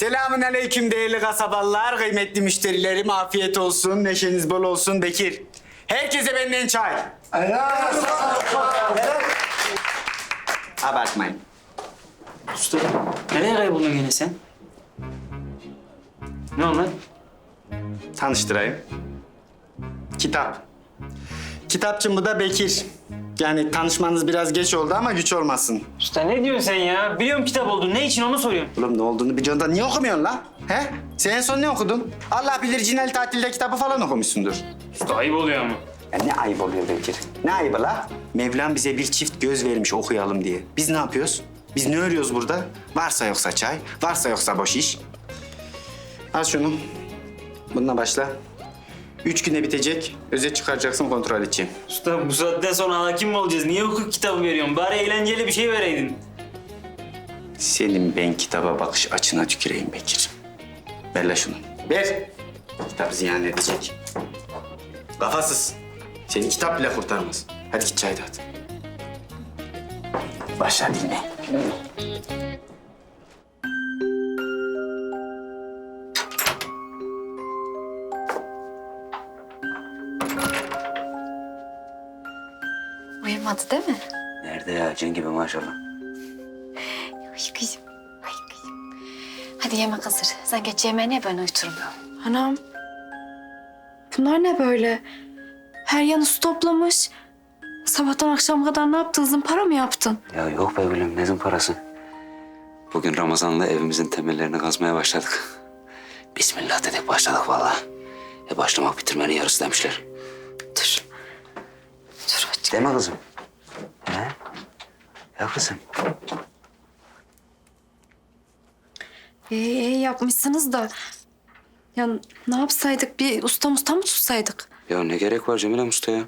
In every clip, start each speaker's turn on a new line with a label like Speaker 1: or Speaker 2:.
Speaker 1: Selamun aleyküm değerli kasabalılar, kıymetli müşterilerim. Afiyet olsun, neşeniz bol olsun. Bekir. Herkese benden çay. Abartmayın.
Speaker 2: Usta nereye kayboldun gene sen? Ne lan?
Speaker 1: Tanıştırayım. Kitap. Kitapçım bu da Bekir. Yani tanışmanız biraz geç oldu ama güç olmasın.
Speaker 2: Usta ne diyorsun sen ya? Biliyorum kitap oldu. Ne için onu soruyorum.
Speaker 1: Oğlum ne olduğunu biliyorsun da niye okumuyorsun la? He? Sen en son ne okudun? Allah bilir Cinel tatilde kitabı falan okumuşsundur.
Speaker 2: Usta ayıp oluyor ama.
Speaker 1: Ya ne ayıp oluyor Bekir? Ne ayıbı la? Mevlam bize bir çift göz vermiş okuyalım diye. Biz ne yapıyoruz? Biz ne örüyoruz burada? Varsa yoksa çay, varsa yoksa boş iş. Al şunu. Bununla başla. Üç günde bitecek. Özet çıkaracaksın, kontrol edeceğim.
Speaker 2: Usta bu saatten sonra hakim mi olacağız? Niye hukuk kitabı veriyorsun? Bari eğlenceli bir şey vereydin.
Speaker 1: Senin ben kitaba bakış açına tüküreyim Bekir. Ver la şunu. Ver. Kitap ziyan edecek. Kafasız. Seni kitap bile kurtarmaz. Hadi git çay dağıt. Başla dinle.
Speaker 3: Uyumadı değil mi?
Speaker 4: Nerede ya? Cin gibi maşallah.
Speaker 3: Ay kızım, ay kızım. Hadi yemek hazır. Sen geç yemeğine ben uyuturum.
Speaker 5: Anam. Bunlar ne böyle? Her yanı su toplamış. Sabahtan akşama kadar ne yaptın? Zımpara mı yaptın?
Speaker 4: Ya yok be gülüm. Ne parası? Bugün Ramazan'la evimizin temellerini kazmaya başladık. Bismillah dedik başladık vallahi. E başlamak bitirmenin yarısı demişler. Değil mi kızım? He? Ya kızım.
Speaker 5: İyi yapmışsınız da. Ya ne yapsaydık? Bir usta usta mı tutsaydık?
Speaker 4: Ya ne gerek var Cemile Usta ya?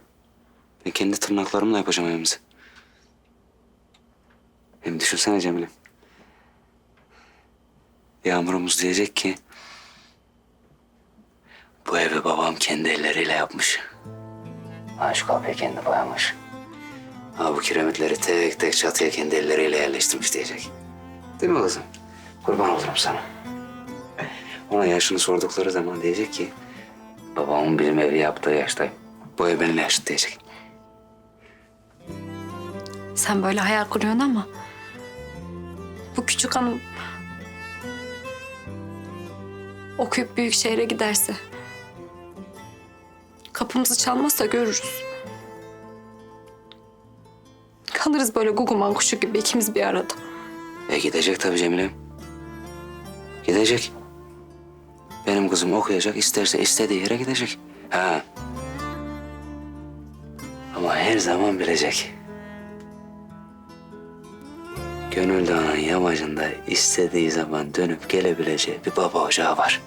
Speaker 4: Ben kendi tırnaklarımla yapacağım evimizi. Hem düşünsene Cemile. Yağmurumuz diyecek ki... Bu evi babam kendi elleriyle yapmış. Ha şu kapıyı kendi boyamış. Ha bu kiremitleri tek tek çatıya kendi elleriyle yerleştirmiş diyecek. Değil mi kızım? Kurban olurum sana. Ona yaşını sordukları zaman diyecek ki... Babamın bizim evi yaptığı yaştayım. Bu ev benimle yaşıt diyecek.
Speaker 5: Sen böyle hayal kuruyorsun ama... Bu küçük hanım... Okuyup büyük şehre giderse... Kapımızı çalmazsa görürüz. Kalırız böyle guguman kuşu gibi ikimiz bir arada.
Speaker 4: E gidecek tabii Cemile. Gidecek. Benim kızım okuyacak, isterse istediği yere gidecek. Ha. Ama her zaman bilecek. Gönül Dağı'nın yamacında istediği zaman dönüp gelebileceği bir baba ocağı var.